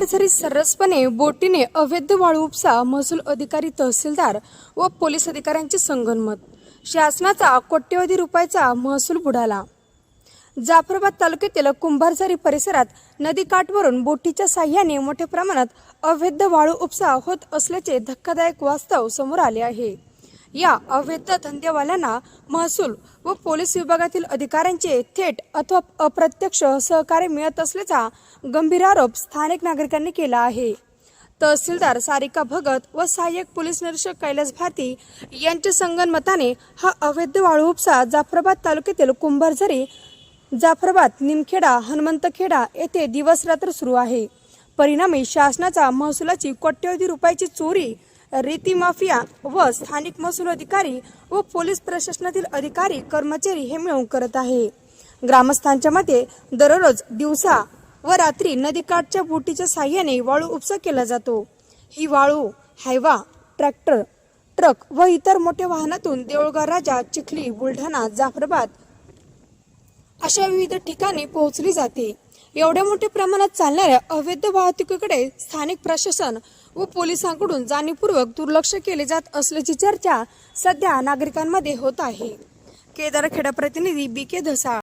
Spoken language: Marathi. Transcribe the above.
कुंभारझरी सर्रसपणे बोटीने अवैध वाळू उपसा महसूल अधिकारी तहसीलदार व पोलीस अधिकाऱ्यांचे संगनमत. शासनाचा कोट्यवधी रुपयाचा महसूल बुडाला. जाफराबाद तालुक्यातील कुंभारझरी परिसरात नदीकाठवरून बोटीच्या साह्याने मोठ्या प्रमाणात अवैध वाळू उपसा होत असल्याचे धक्कादायक वास्तव समोर आले आहे. या अवैध धंदेवाल्यांना महसूल व पोलीस विभागातील अधिकाऱ्यांचे थेट अथवा अप्रत्यक्ष सहकार्य मिळत असल्याचा गंभीर आरोप स्थानिक नागरिकांनी केला आहे. तहसीलदार सारिका भगत व सहाय्यक पोलीस निरीक्षक कैलास भारती यांच्या संगनमताने हा अवैध वाळू उपसा जाफराबाद तालुक्यातील कुंभारझरी जाफराबाद निमखेडा हनुमंतखेडा येथे दिवस रात्र सुरू आहे. परिणामी शासनाचा महसुलाची कोट्यवधी रुपयाची चोरी रेती माफिया व स्थानिक महसूल अधिकारी व पोलीस प्रशासनातील अधिकारी कर्मचारी हे मिळून करत आहे. ग्रामस्थांच्या मते दररोज दिवसा व रात्री नदीकाठच्या बोटीच्या साह्याने वाळू उपसा केला जातो. ही वाळू हायवा ट्रॅक्टर ट्रक व इतर मोठ्या वाहनातून देऊळगाव राजा चिखली बुलढाणा जाफराबाद अशा विविध ठिकाणी पोहोचली जाते. एवढ्या मोठ्या प्रमाणात चालणाऱ्या अवैध वाहतुकीकडे स्थानिक प्रशासन व पोलिसांकडून जाणीवपूर्वक दुर्लक्ष केले जात असल्याची चर्चा सध्या नागरिकांमध्ये होत आहे. केदारखेडा प्रतिनिधी बी के धसा